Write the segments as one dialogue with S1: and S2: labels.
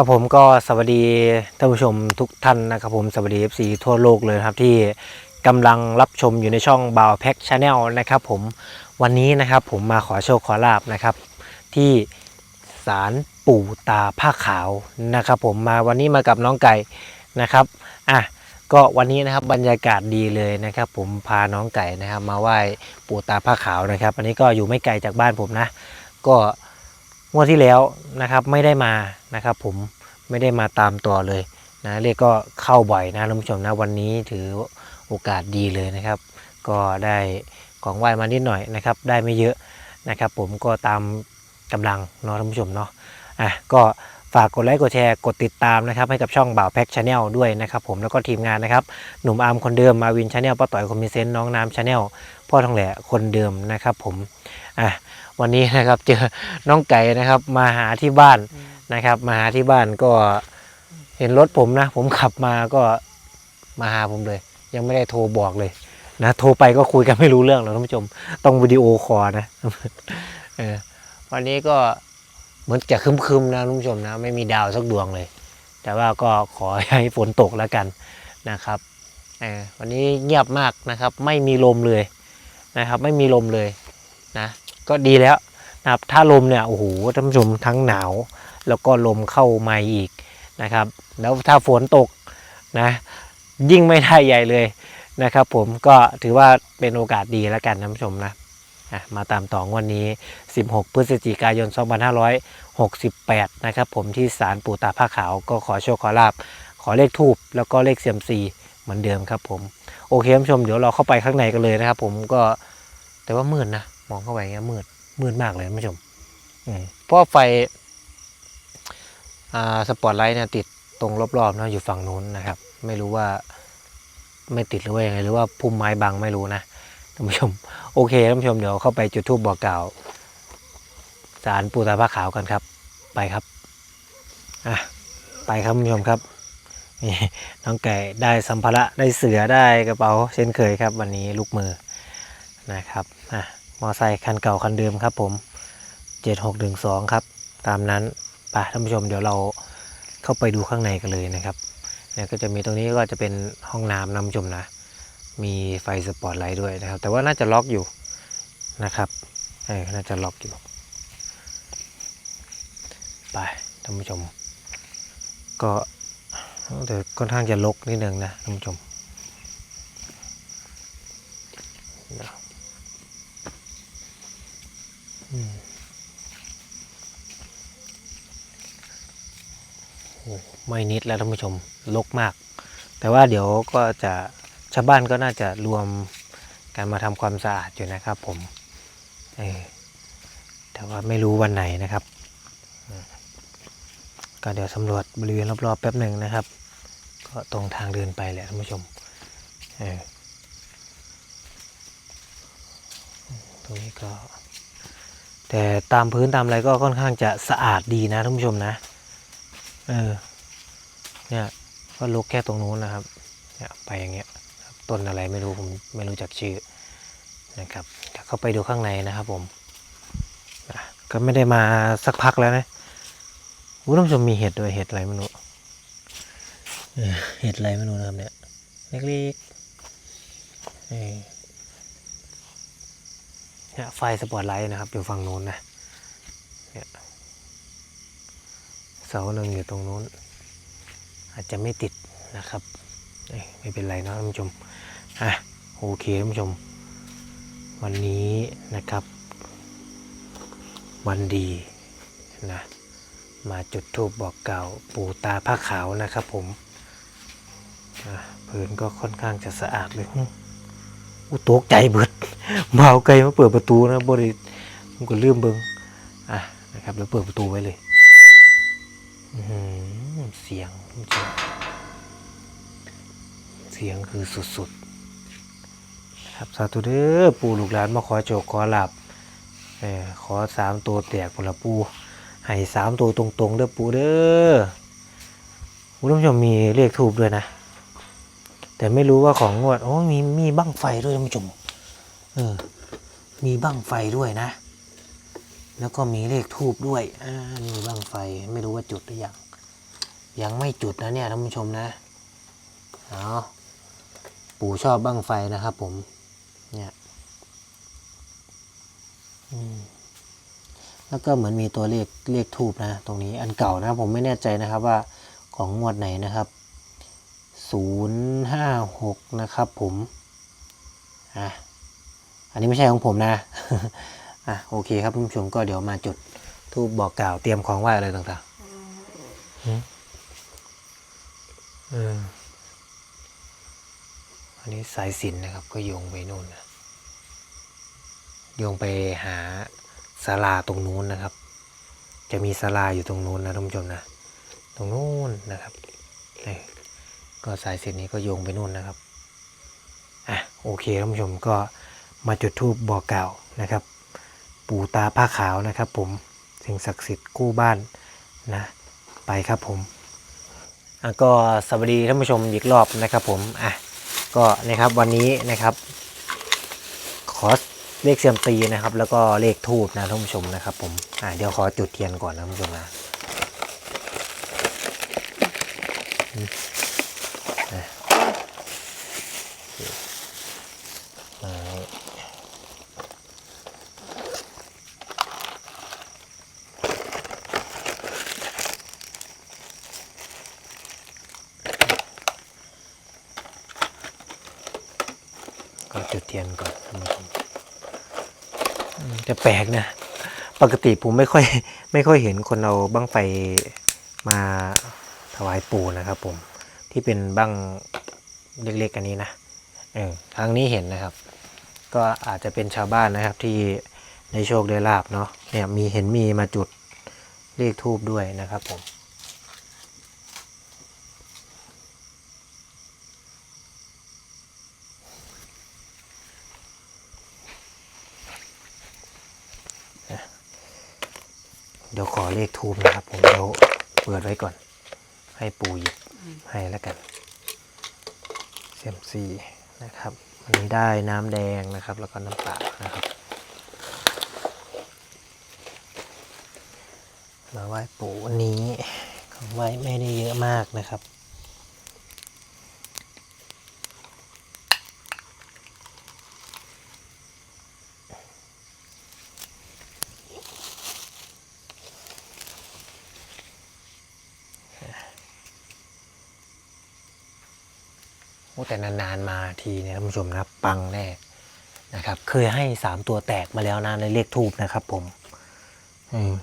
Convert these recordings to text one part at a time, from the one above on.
S1: ครับผมก็สวัสดีท่านผู้ชมทุกท่านนะครับผมสวัสดี FC ทั่วโลกเลยครับที่กำลังรับชมอยู่ในช่องบาวแพ็กชาแนลนะครับผมวันนี้นะครับผมมาขอโชคขอลาบนะครับ ที่ศาลปู่ตาผ้าขาวนะครับผมมาวันนี้มากับน้องไก่นะครับอะก็วันนี้นะครับบรรยากาศดีเลยนะครับ ผมพาน้องไก่นะครับ มาไหว้ปู่ตาผ้าขาวนะครับ อันนี้ก็อยู่ไม่ไกลจากบ้านผมนะ ก็ งวดที่แล้วนะครับไม่ได้มานะครับ ผมไม่ได้มาตามต่อเลยนะเรียกก็เข้าบ่อยนะท่านผู้ชมนะวันนี้ถือโอกาสดีเลยนะครับ ก็ได้ของไหว้มานิดหน่อยนะครับ ได้ไม่เยอะนะครับ ผมก็ตามกำลังเนาะท่านผู้ชมเนาะอะก็ฝากกดไลค์กดแชร์กดติดตามนะครับ ให้กับช่องบ่าวแพ็กชาแนลด้วยนะครับ ผมแล้วก็ทีมงานนะครับ หนุ่มอาร์มคนเดิมมาวินชาแนลป้าต่อยคอมมิเซนต์น้องน้ำชาแนลพ่อทองแหล่คนเดิมนะครับ ผมอะ วันนี้นะครับเจอน้องไก่นะครับมาหาที่บ้านนะครับ มาหาที่บ้านก็เห็นรถผมนะ ผมขับมาก็มาหาผมเลย ยังไม่ได้โทรบอกเลยนะโทรไปก็คุยกันไม่รู้เรื่องหรอกท่านผู้ชม ต้องวิดีโอคอลนะเออวันนี้ก็เหมือนจะคึมๆนะท่านผู้ชมนะ ไม่มีดาวสักดวงเลย แต่ว่าก็ขอให้ฝนตกแล้วกันนะครับเออวันนี้เงียบมากนะครับ ไม่มีลมเลยนะครับ ไม่มีลมเลยนะ ก็ดีแล้วนะครับถ้าลมเนี่ยโอ้โหท่านผู้ชมทั้งหนาว แล้วก็ลมเข้ามาอีกนะครับ แล้วถ้าฝนตกนะยิ่งไม่ได้ใหญ่เลยนะครับ ผมก็ถือว่าเป็นโอกาสดีแล้วกันท่านผู้ชมนะมาตามต่องวันนี้ 16 พฤศจิกายน 2568 นะครับผมที่ศาลปู่ตาผ้าขาวก็ขอโชคขอลาบ ขอเลขทูบแล้วก็เลขเซียมซีเหมือนเดิมครับผม โอเคท่านผู้ชมเดี๋ยวเราเข้าไปข้างในกันเลยนะครับผมก็แต่ว่ามืดนะ มองเข้าไปอย่างเงี้ยมืดมืดมากเลยท่านผู้ชมอืมเพราะไฟอ่าสปอตไลท์เนี่ยติดตรงรอบๆเนาะอยู่ฝั่งนู้นนะครับ ไม่รู้ว่าไม่ติดหรือว่ายังไงหรือว่าพุ่มไม้บังไม่รู้นะท่านผู้ชม โอเคท่านผู้ชมเดี๋ยวเข้าไปจุดทูบบอกกล่าวสารปูตาผ้าขาวกันครับ ไปครับอะไปครับท่านผู้ชมครับนี่น้องไก่ได้สัมภาระได้เสือได้กระเป๋าเช่นเคยครับ วันนี้ลูกมือนะครับ มอไซค์คันเก่าคันเดิมครับ ผมเจ็ดหกหนึ่งสองครับ ตามนั้นไปท่านผู้ชมเดี๋ยวเราเข้าไปดูข้างในกันเลยนะครับเนี่ยก็จะมีตรงนี้ก็จะเป็นห้องน้ำน้ำชมนะ มีไฟสปอตไลท์ด้วยนะครับ แต่ว่าน่าจะล็อกอยู่นะครับเออน่าจะล็อกอยู่ ไปท่านผู้ชม ก็เดี๋ยวค่อนข้างจะลกนิดนึงนะท่านผู้ชมเดี๋ยวอืมโอ้ ไม่นิดแล้วท่านผู้ชมลกมาก แต่ว่าเดี๋ยวก็จะชาวบ้านก็น่าจะรวมการมาทำความสะอาดอยู่นะครับ ผมเออแต่ว่าไม่รู้วันไหนนะครับ ก็เดี๋ยวสำรวจบริเวณรอบๆแป๊บหนึ่งนะครับ ก็ตรงทางเดินไปแหละท่านผู้ชมเออตรงนี้ก็แต่ตามพื้นตามอะไรก็ค่อนข้างจะสะอาดดีนะท่านผู้ชมนะ เออ เนี่ยก็ลุกแค่ตรงนู้นนะครับเนี่ยไปอย่างเงี้ยต้นอะไรไม่รู้ผมไม่รู้จักชื่อนะครับเดี๋ยวเข้าไปดูข้างในนะครับผมอะก็ไม่ได้มาสักพักแล้วนะอุ้นผู้ชมมีเห็ดด้วยเห็ดอะไรไม่รู้เห็ดอะไรไม่รู้นะครับเนี่ยเล็กๆเออเนี่ยไฟสปอตไลท์นะครับ อยู่ฝั่งนู้นนะเนี่ยเสาหนึ่งอยู่ตรงนู้น อาจจะไม่ติดนะครับไม่เป็นไรเนะท่านผู้ชมอะโอเคท่านผู้ชม วันนี้นะครับ วันดีนะมาจุดธูปบอกกล่าวปู่ตาผ้าขาวนะครับผมอะพื้นก็ค่อนข้างจะสะอาดเลยอู้ตกใจเบิดเบาไกลมาเปิดประตูนะบริผมก็ลืมเบิงอะนะครับ แล้วเปิดประตูไว้เลย อื เสียงเสียงคือสุดๆนะครับสาธุเด้อปู่ลูกหลานมาขอโจกขอหลับเออขอสามตัวแตกคนละปูให้สามตัวตรงๆเด้อปูเด้อคุณผู้ชมมีเลขทูบด้วยนะ แต่ไม่รู้ว่าของงวดโอ้มีมีบั้งไฟด้วยท่านผู้ชมเออมีบั้งไฟด้วยนะ แล้วก็มีเลขทูบด้วยอ่ามีบั้งไฟไม่รู้ว่าจุดหรือยัง ยังไม่จุดนะเนี่ยท่านผู้ชมนะเอาปู่ชอบบั้งไฟนะครับผม เนี่ยแล้วก็เหมือนมีตัวเลขเลขทูบนะ ตรงนี้อันเก่านะ ผมไม่แน่ใจนะครับว่าของงวดไหนนะครับศูนย์ห้าหกนะครับผม อะ อันนี้ไม่ใช่ของผมนะ อะโอเคครับท่านผู้ชมก็เดี๋ยวมาจุดทูบบอกกล่าวเตรียมของไหว้อะไรต่างๆ อันนี้สายสินนะครับ ก็โยงไปนู่นนะโยงไปหาศาลาตรงนู้นนะครับ จะมีศาลาอยู่ตรงนู้นนะท่านผู้ชมนะ ตรงนู้นนะครับนี่ก็สายสินนี้ก็โยงไปนู่นนะครับอะโอเคท่านผู้ชมก็มาจุดธูปบอกกล่าวนะครับ ปู่ตาผ้าขาวนะครับ ผมสิ่งศักดิ์สิทธิ์กู้บ้านนะ ไปครับผม อะก็สวัสดีท่านผู้ชมอีกรอบนะครับผมอะก็นะครับวันนี้นะครับขอเลขเซียมซีนะครับ แล้วก็เลขทูบนะท่านผู้ชมนะครับผมอะเดี๋ยวขอจุดเทียนก่อนนะท่านผู้ชมนะอืมอะไม้ ก็จุดเทียนก่อนท่านผู้ชมอืมจะ แปลกนะ ปกติผมไม่ค่อยไม่ค่อยเห็นคนเอาบั้งไฟมาถวายปู่นะครับผมที่เป็นบั้งเล็กๆอันนี้นะเออครั้งนี้เห็นนะครับ ก็อาจจะเป็นชาวบ้านนะครับที่ในโชคได้ลาบเนาะเนี่ยมีเห็นมีมาจุดเลขทูบด้วยนะครับผม เดี๋ยวขอเลขทูบนะครับ ผมเดี๋ยวเปิดไว้ก่อน ให้ปู่หยิบให้แล้วกันเซมซีนะครับวันนี้ได้น้ำแดงนะครับ แล้วก็น้ำเปล่านะครับ มาไหว้ปู่วันนี้ของไหว้ไม่ได้เยอะมากนะครับ แต่นานๆมาทีเนี่ยท่านผู้ชมนะปังแน่นะครับ เคยให้สามตัวแตกมาแล้วนะในเลขทูบนะครับ ผม อืม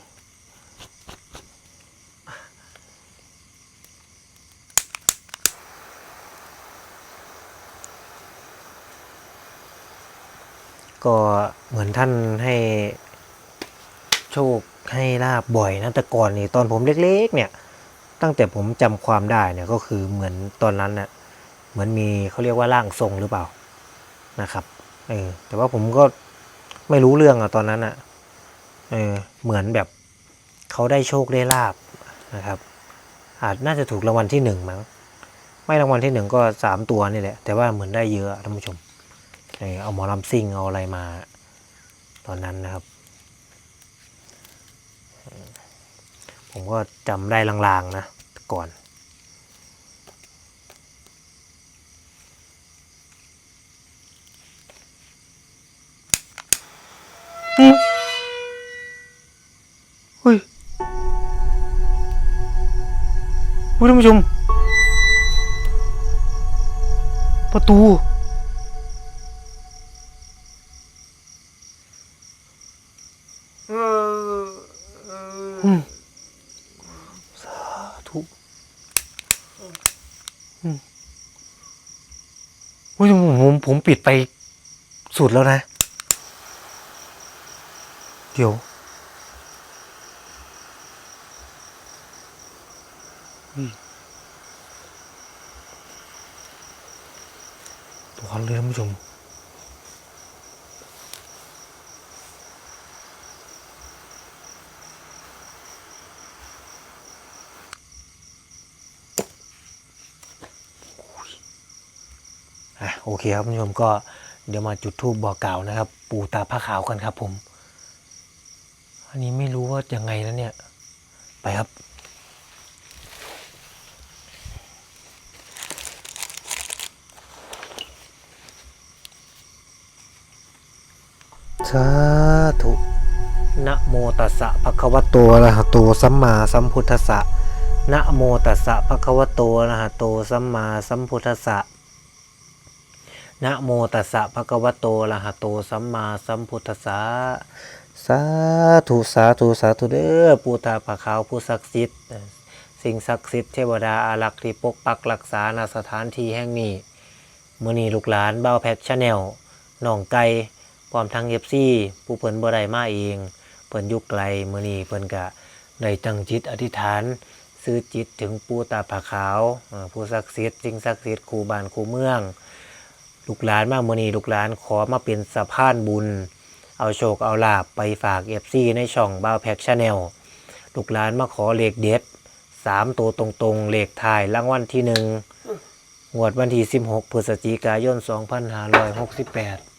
S1: ก็เหมือนท่านให้โชคให้ลาบบ่อยนะแต่ก่อนนี่ตอนผมเล็ก ๆ เนี่ย ตั้งแต่ผมจำความได้เนี่ยก็คือเหมือนตอนนั้นน่ะ เหมือนมีเขาเรียกว่าร่างทรงหรือเปล่านะครับเออแต่ว่าผมก็ไม่รู้เรื่องอะตอนนั้นอะเออเหมือนแบบเขาได้โชคได้ลาบนะครับ อาจน่าจะถูกรางวัลที่หนึ่งมั้งไม่รางวัลที่หนึ่งก็สามตัวนี่แหละแต่ว่าเหมือนได้เยอะท่านผู้ชมเออเอาหมอลำซิ่งเอาอะไรมาตอนนั้นนะครับ ผมก็จำได้ลางๆนะก่อน ท่านผู้ชม ประตูอืมสาธุอืมโอ้ยผมผมผมปิดไปสุดแล้วนะ เดี๋ยว ตัวเลยท่านผู้ชมอะโอเคครับคุณผู้ชมก็เดี๋ยวมาจุดทูบบอกกล่าวนะครับ ปูตาผ้าขาวกันครับผม อันนี้ไม่รู้ว่ายังไงนะเนี่ย ไปครับาธุนะโมตัสสะภะคะวะโตอะระหะโตสัมมาสัมพุทธัสสะนะโมตัสสะภะคะวะโตอะระหะโตสัมมาสัมพุทธัสสะนะโมตัสสะภะคะวะโตอะระหะโตสัมมาสัมพุทธัสสะสาธุสาธุสาธุเด้อปูตาผาขาวผู้ศักดิ์สิทธิ์สิ่งศักดิ์สิทธิ์เทวดาอารักษ์ที่ปกปักรักษาณสถานที่แห่งนี้มื่อนี้ลูกหลานเบ้าแพ็กชาแนลน้องไก่ ร้อมทั้งเอฟซีผู้เพิ่นบ่ได้มาเอง เพิ่นอยุกไกลมื่อนี้เพิ่นก็ได้ตั้งจิตอธิษฐาน ซื้อจิตถึงปู่ตาผาขาวผู้ศักดิ์สิทธิ์สิ่งศักดิ์สิทธิ์ครูบ้านครูเมือง ลูกหลานมามื่อนี้ลูกหลานขอมาเป็นสะพานบุญ เอาโชคเอาลาบไปฝากเอฟซีในช่องบ้าแพ็กชาแนลลูกหลานมาขอเลขเด็ดสามตัวตรงๆ เลขท้ายรางวัลที่หนึ่งงวดวันที่ 16 พฤศจิกายน 2568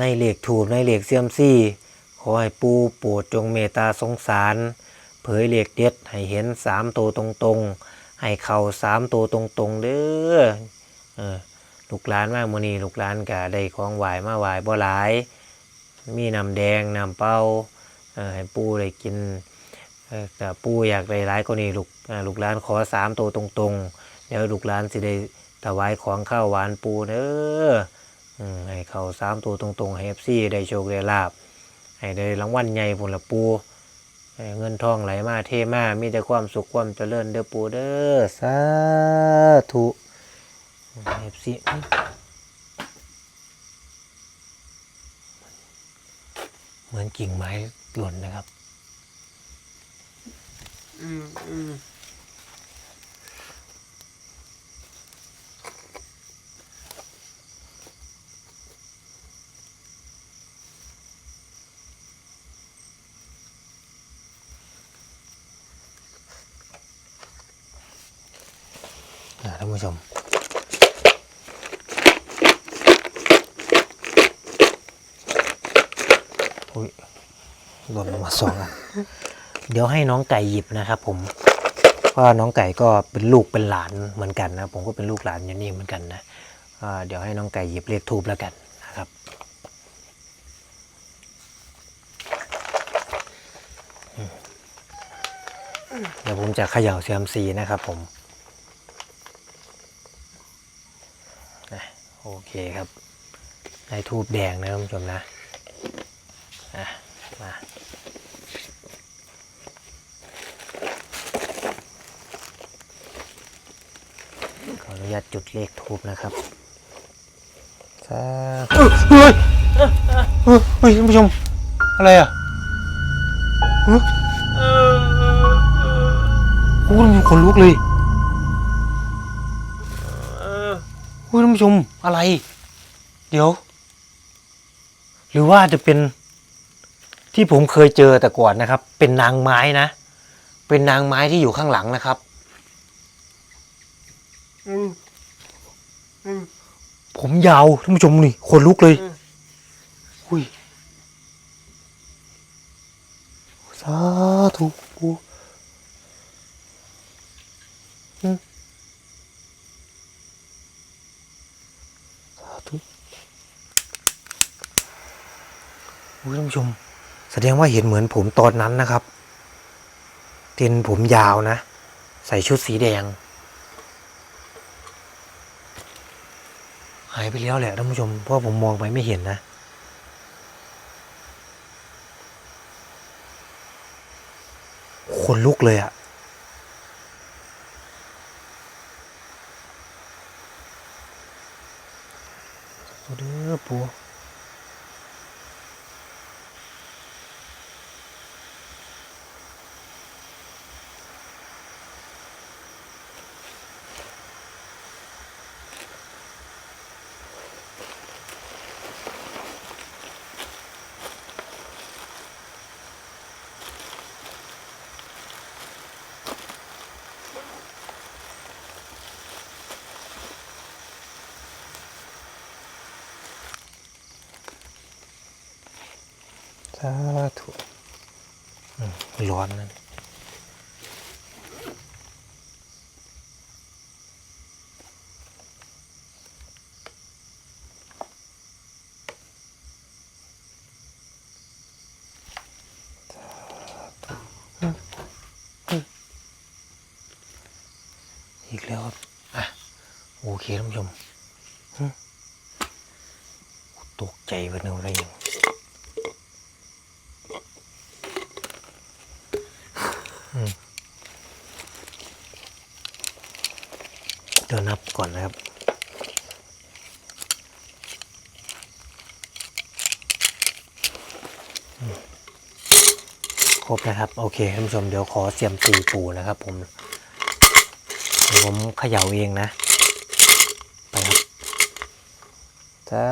S1: ในเหล็กถูกในเหล็กเซียมซี่ ขอให้ปูโปรดจงเมตตาสงสาร เผยเหล็กเด็ดให้เห็นสามตัวตรงๆ ให้เข่าสามตัวตรงๆ เด้อเออลูกหลานมาโมนีลูกหลานกะได้ของไหวมาไหวบ่หลาย มีน้ำแดงน้ำเป้าเออให้ปูได้กินแต่ปูอยากได้ร้ายก็นี่ลูกลูกหลานขอสามตัวตรงๆเดี๋ยวลูกหลานสิได้ถวายของข้าวหวานปูเด้ออ ให้เขาสามตัวตรงๆให้เอฟซีได้โชคได้ลาบให้ได้รางวัลใหญ่พุ่นละปูเงินทองไหลมาเทมามีแต่ความสุขความเจริญเด้อปูเด้อสาธุเอฟซีเหมือนกิ่งไม้หล่นนะครับ
S2: อืมอืม
S1: ผู้ชม อุ้ยหล่นลงมาสองอัน เดี๋ยวให้น้องไก่หยิบนะครับผมเพราะว่าน้องไก่ก็เป็นลูกเป็นหลานเหมือนกันนะ ผมก็เป็นลูกหลานอยู่นี่เหมือนกันนะอ่าเดี๋ยวให้น้องไก่หยิบเลขทูบแล้วกันนะครับ เดี๋ยวผมจะเขย่าเซียมซีนะครับผม นะโอ เคครับ ได้ทูบแดงนะท่านผู้ชมนะอะมาขออนุญาตจุดเลขทูบนะครับสาเฮ้ยเฮ้ยเฮ้ยท่านผู้ชม อะไรอะเฮ้ยโอ้ยมันขนลุกเลย คุณผู้ชมอะไร เดี๋ยว หรือว่าจะเป็นที่ผมเคยเจอแต่ก่อนนะครับ เป็นนางไม้นะ เป็นนางไม้ที่อยู่ข้างหลังนะครับ
S2: อืมอืม
S1: ผมยาวท่านผู้ชมนี่ขนลุกเลย
S2: อืม
S1: อุ้ยสาธุปู่อืมสาธุอุ้ย ท่านผู้ชม แสดงว่าเห็นเหมือนผมตอนนั้นนะครับเต็นผมยาวนะ ใส่ชุดสีแดง หายไปแล้วแหละท่านผู้ชม เพราะผมมองไปไม่เห็นนะขนลุกเลยอะ่ะเด้อปู ร้อนนะอีกแล้วครับ อะ โอเคท่านผู้ชมตกใจไปนึกอะไรอย่าง เดี๋ยวนับก่อนนะครับครบนะครับ โอเคท่านผู้ชมเดี๋ยวขอเสียมตีปูนะครับ ผมเดี๋ยวผมเขย่าเองนะ ไปครับถ้า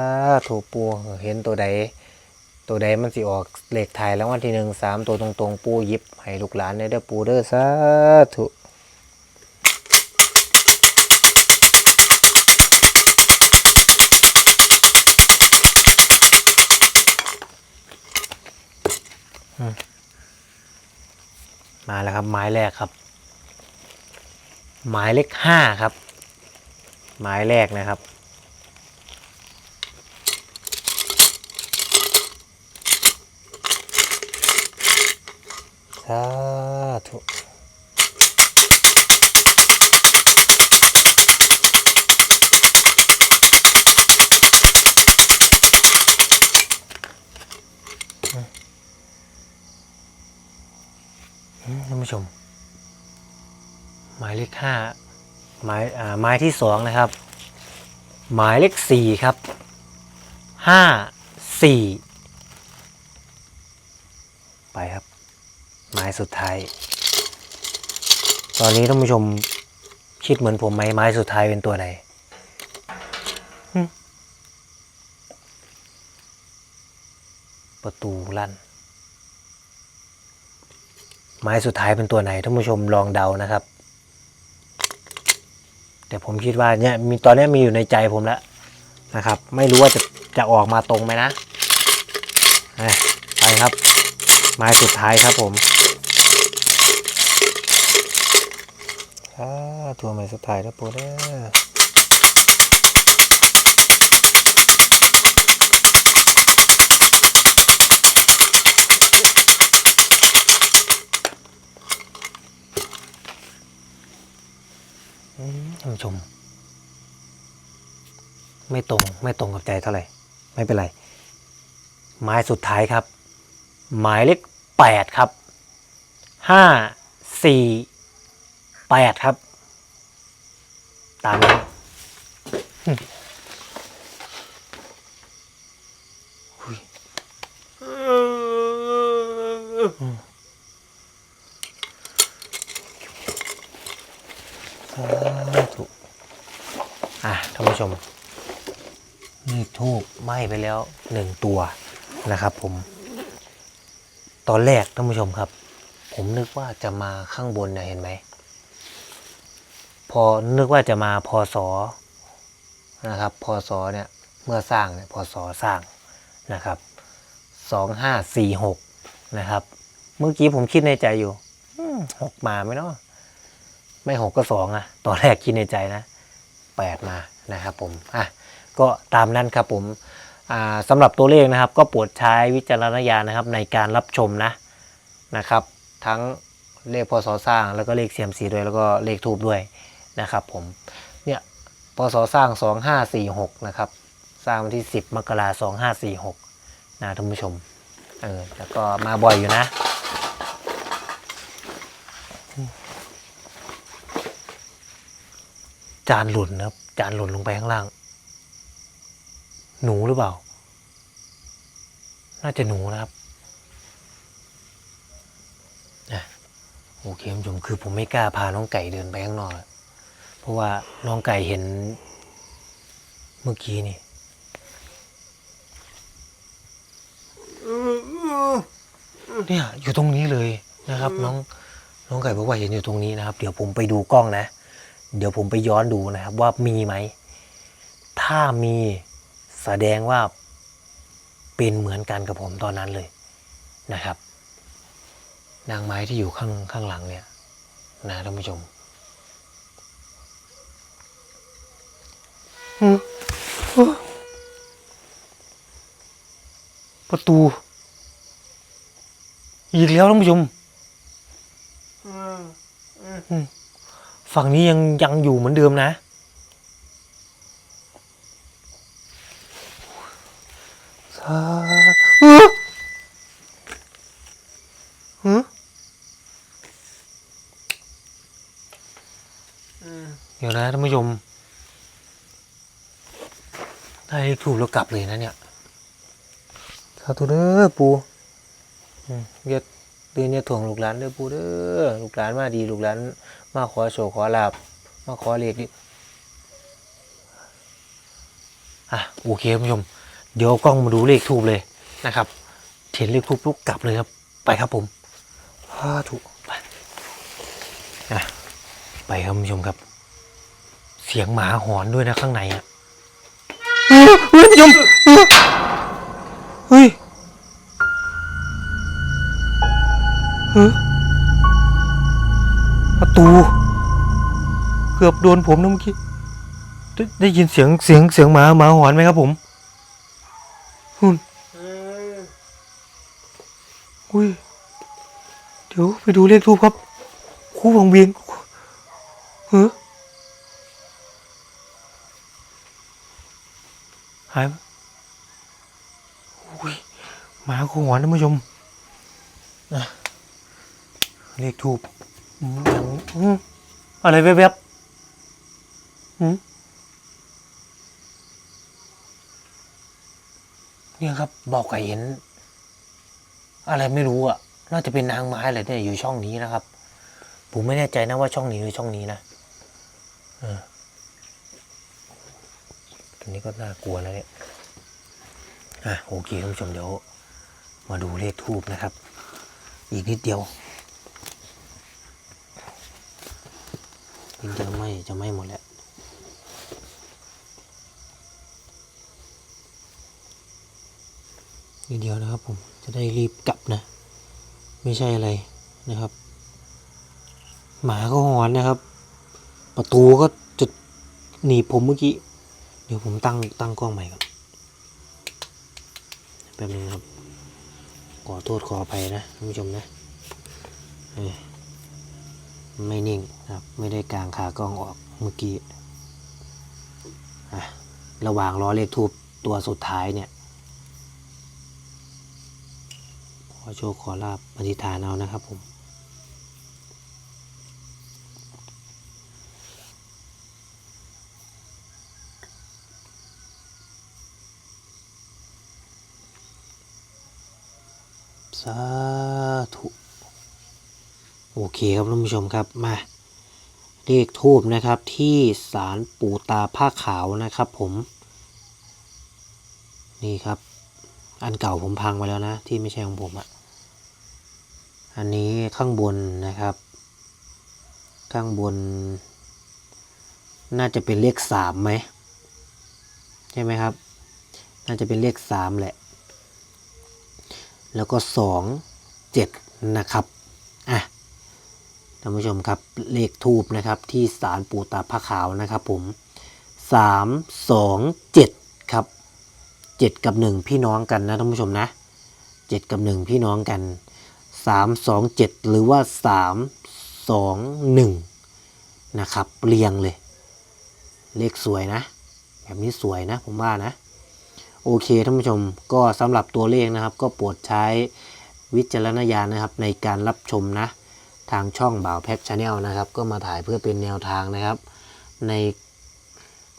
S1: ถูกปูเห็นตัวใด ตัวใดมันสิออกเหลขไทายแล้ววันที่หนึ่งสามตัวตรงๆ ปูยิบให้ลูกหลานได้เด้อปูเด้อสาธุ มาแล้วครับ ไม้แรกครับ หมายเลขห้าครับ หมายแรกนะครับ สาธุ ท่านผู้ชม หมายเลขห้าหมายอ่าหมายที่สองนะครับ หมายเลขสี่ครับห้าสี่ไปครับ หมายสุดท้าย ตอนนี้ท่านผู้ชมคิดเหมือนผมไหมไม้สุดท้ายเป็นตัวไหนประตูลั่น ไม้สุดท้ายเป็นตัวไหนท่านผู้ชมลองเดานะครับ แต่ผมคิดว่าเนี่ยมีตอนนี้มีอยู่ในใจผมแล้วนะครับ ไม่รู้ว่าจะจะออกมาตรงไหมนะไปครับ ไม้สุดท้ายครับผมอ่าตัวไม้สุดท้ายแล้วปูเด้อ ท่านผู้ชม ไม่ตรงไม่ตรงกับใจเท่าไหร่ ไม่เป็นไร หมายสุดท้ายครับ หมายเลขแปดครับห้าสี่แปดครับ ตามนี้หึอุ๊ยสาธุอะท่าน ผู้ชมนี่ทูบไหม้ไปแล้วหนึ่งตัวนะครับ ผม ตอนแรกท่านผู้ชมครับ ผมนึกว่าจะมาข้างบนเนี่ยเห็นไหมพอนึกว่าจะมาพอสอนะครับพอสอเนี่ยเมื่อสร้างเนี่ยพอสอสร้างนะครับสองห้าสี่หกนะครับ เมื่อกี้ผมคิดในใจอยู่หกมาไหมเนาะไม่หกก็สองอะตอนแรกคิดในใจนะแปดมา นะครับผมอะก็ตามนั้นครับผมอ่าสำหรับตัวเลขนะครับ ก็โปรดใช้วิจารณญาณนะครับในการรับชมนะนะครับ ทั้งเลขพศสร้างแล้วก็เลขเสียมสีด้วยแล้วก็เลขทูบด้วยนะครับผมเนี่ยพศสร้าง 2546 นะครับ สร้างวันที่ 10 มกราคม2546 นะท่านผู้ชมเออแล้วก็มาบ่อยอยู่นะจานหล่นนะครับ จานหล่นลงไปข้างล่าง หนูหรือเปล่า น่าจะหนูนะครับโอเคคุณผู้ชมคือผมไม่กล้าพาน้องไก่เดินไปข้างนอก เพราะว่าน้องไก่เห็น เมื่อกี้นี่เนี่ยอยู่ตรงนี้เลยนะครับ น้องน้องไก่บอกว่าเห็นอยู่ตรงนี้นะครับ เดี๋ยวผมไปดูกล้องนะ เดี๋ยวผมไปย้อนดูนะครับว่ามีไหม ถ้ามีแสดงว่าเป็นเหมือนกันกับผมตอนนั้นเลยนะครับ นางไม้ที่อยู่ข้างข้างหลังเนี่ยนะท่านผู้ชมประตู อีกแล้วท่านผู้ชม ฝั่งนี้ยังยังอยู่เหมือนเดิมนะ สาธุฮึ
S2: อืม
S1: เดี๋ยวนะท่านผู้ชมได้ถูกแล้วกลับเลยนะเนี่ย สาธุเด้อปูเรียกเดือนเนี่ยถ่วงลูกหลานเด้อปูเด้อลูกหลานมาดีลูกหลาน มาขอโชว์ขอลาบมาขอเลขดิอะโอเคท่านผู้ชมเดี๋ยวกล้องมาดูเลขทูบเลยนะครับเห็นเลขทูบลุกกลับเลยครับ ไปครับผมสาธุไปอะไปครับท่านผู้ชมครับ เสียงหมาหอนด้วยนะข้างในอะเฮ้ยเฮ้ยท่านผู้ชมเฮ้ยเฮ้ย เกือบโดนผมนะเมื่อกี้ได้ยินเสียงเสียงเสียงหมาหมาหอนไหมครับผมหุ่น
S2: อุ้
S1: ย เดี๋ยวไปดูเลขทูปครับ คู่วังเวียงเฮ้ยหายอุ้ยหมาคู่หอนท่านผู้ชมนะเลขทูปอืมยังอืมอะไรแวบๆ เนี่ยครับบอกไก่เห็น อะไรไม่รู้อะ น่าจะเป็นนางไม้อะไรเนี่ยอยู่ช่องนี้นะครับ ผมไม่แน่ใจนะว่าช่องนี้หรือช่องนี้นะออตัวนี้ก็น่ากลัวนะเนี่ยอะโอเคท่านผู้ชมเดี๋ยว มาดูเลขทูบนะครับ อีกนิดเดียวยิ่งจะไม่จะไม่หมดแล้ว นิดเดียวนะครับผมจะได้รีบกลับนะ ไม่ใช่อะไรนะครับ หมาก็หอนนะครับ ประตูก็จะหนีผมเมื่อกี้ เดี๋ยวผมตั้งตั้งกล้องใหม่ก่อนแป๊บนึงครับ ขอโทษขออภัยนะท่านผู้ชมนะไม่นิ่งครับ ไม่ได้กางขากล้องออกเมื่อกี้ระหว่างรอเลขทูบตัวสุดท้ายเนี่ย ข อโชคขอลาบอธิษฐานเอานะครับผมสาธุโอเคครับท่านผู้ชมครับมาเลขทูบนะครับที่ศาลปู่ตาผ้าขาวนะครับผม นี่ครับ อันเก่าผมพังไปแล้วนะ ที่ไม่ใช่ของผมอะ่ะ อันนี้ข้างบนนะครับ ข้างบน น่าจะเป็นเลขสามไหมใช่ไหมครับ น่าจะเป็นเลขสามแหละ แล้วก็สองเจ็ดนะครับอะท่านผู้ชมครับเลขทูบนะครับที่ศาลปู่ตาพระขาวนะครับผมสามสองเจ็ดครับเจ็ดกับหนึ่งพี่น้องกันนะท่านผู้ชมนะเจ็ดกับหนึ่งพี่น้องกัน สามสองเจ็ดหรือว่าสามสองหนึ่งนะครับ เรียงเลย เลขสวยนะ แบบนี้สวยนะ ผมว่านะ โอเคท่านผู้ชมก็สำหรับตัวเลขนะครับ ก็โปรดใช้วิจารณญาณนะครับ ในการรับชมนะ ทางช่องบ่าวแพ็กชาแนลนะครับ ก็มาถ่ายเพื่อเป็นแนวทางนะครับ ใน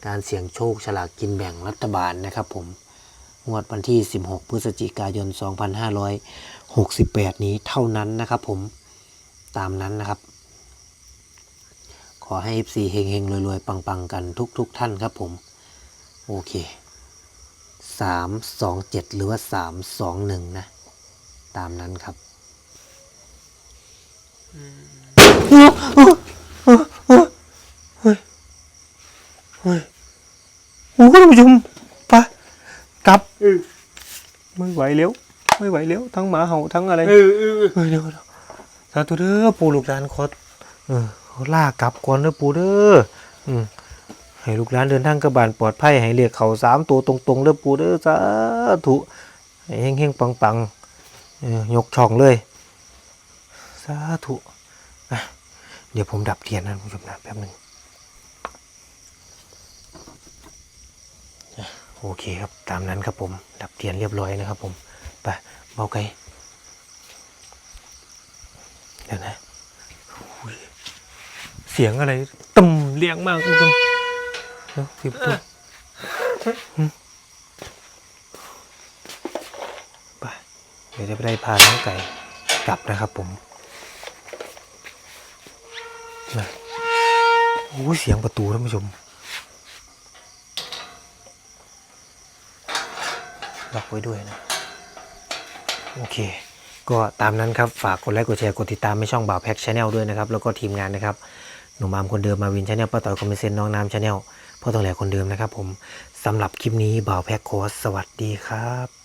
S1: การเสี่ยงโชคฉลากกินแบ่งรัฐบาลนะครับผมงวดวันที่ 16 พฤศจิกายน 68 นี้เท่านั้นนะครับผมตามนั้นนะครับ ขอให้ FC เฮงๆรวยๆ ปังๆ กันทุกๆทท่านครับผม โอเคสามสองเจ็ดหรือว่าสามสองหนึ่งนะ ตามนั้นครับเฮ้ยเฮ้ยโอ้ท่านผู้ชมไปกลับ
S2: เออ
S1: ไม่ไหวแล้ว ไม่ไหวแล้วทั้งหมาเห่าทั้งอะไร
S2: เออเออ
S1: เฮ้ยเดี๋ยวเดี๋ยวสาธุเด้อปู่ลูกหลานขอเออเขาล่ากลับก่อนเด้อปู่เด้ออืมให้ลูกหลานเดินทางกระบานปลอดภัยให้เรียกเขาสามตัวตรงๆเด้อปู่เด้อสาธุให้เฮงๆปังๆเออยกช่องเลยสาธุอะเดี๋ยวผมดับเทียนนะคุณผู้ชมนะแป๊บหนึ่งอะโอเคครับ ตามนั้นครับผม ดับเทียนเรียบร้อยนะครับผม ไปเบาไกลเดี๋ยวนะอุ้ยเสียงอะไรตึมเลี้ยงมากคุณผู้ชมเดี๋ยวปิดประตูหึไปเดี๋ยวจะไปได้พาน้องไก่กลับนะครับผมนะโอ้ยเสียงประตูท่านผู้ชมล็อกไว้ด้วยนะ โอเค ก็ตามนั้นครับฝากกดไลค์กดแชร์กดติดตามให้ช่องบ่าวแพ็กชาแนลด้วยนะครับ แล้วก็ทีมงานนะครับหนุ่มามคนเดิมมาวินชาแนลป้าต่อยคอมเมนเซนน้องน้ำชาแนลพ่อต้องแหลคนเดิมนะครับผมสำหรับคลิปนี้บ่าวแพ็กโคสสวัสดีครับ